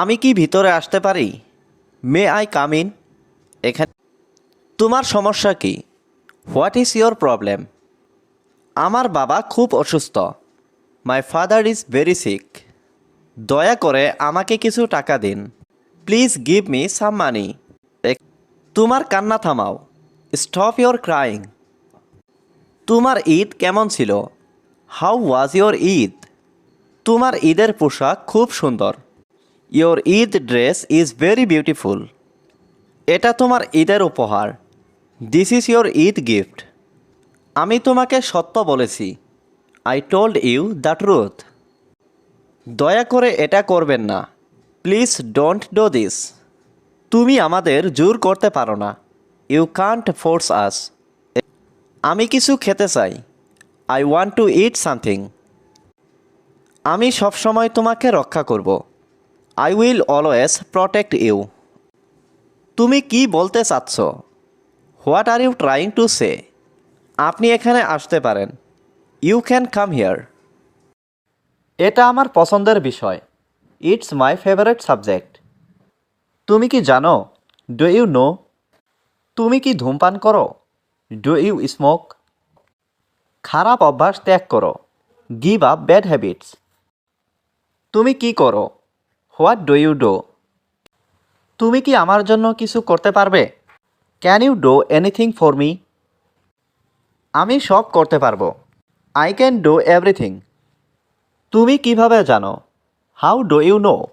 আমি কি ভিতরে আসতে পারি? মে আই কাম ইন এখানে তোমার সমস্যা কি? হোয়াট ইজ ইয়োর প্রবলেম আমার বাবা খুব অসুস্থ। My father is very sick দয়া করে আমাকে কিছু টাকা দিন। Please give me some money তোমার কান্না থামাও। স্টপ ইয়োর ক্রাইং তোমার ঈদ কেমন ছিল? How was your Eid? তোমার ঈদের পোশাক খুব সুন্দর। Your Eid dress is very beautiful এটা তোমার ঈদের উপহার। This is your Eid gift আমি তোমাকে সত্য বলেছি। I told you the truth দয়া করে এটা করবেন না। প্লিজ ডোন্ট ডো দিস তুমি আমাদের জোর করতে পারো না। ইউ কান্ট ফোর্স আস আমি কিছু খেতে চাই। I want to eat something আমি সবসময় তোমাকে রক্ষা করব। I will always protect you তুমি কি বলতে চাচ্ছ? What are you trying to say আপনি এখানে আসতে পারেন। ইউ ক্যান কাম হিয়ার এটা আমার পছন্দের বিষয়। ইটস মাই ফেভারিট সাবজেক্ট তুমি কি জানো? ডু ইউ নো তুমি কি ধূমপান করো? ডু ইউ স্মোক খারাপ অভ্যাস ত্যাগ করো। গিভ আপ ব্যাড হ্যাবিটস তুমি কি করো? হোয়াট ডু ইউ ডো তুমি কি আমার জন্য কিছু করতে পারবে? Can you do anything for me আমি সব করতে পারব। আই ক্যান ডো এভরিথিং তুমি কীভাবে জানো? How do you know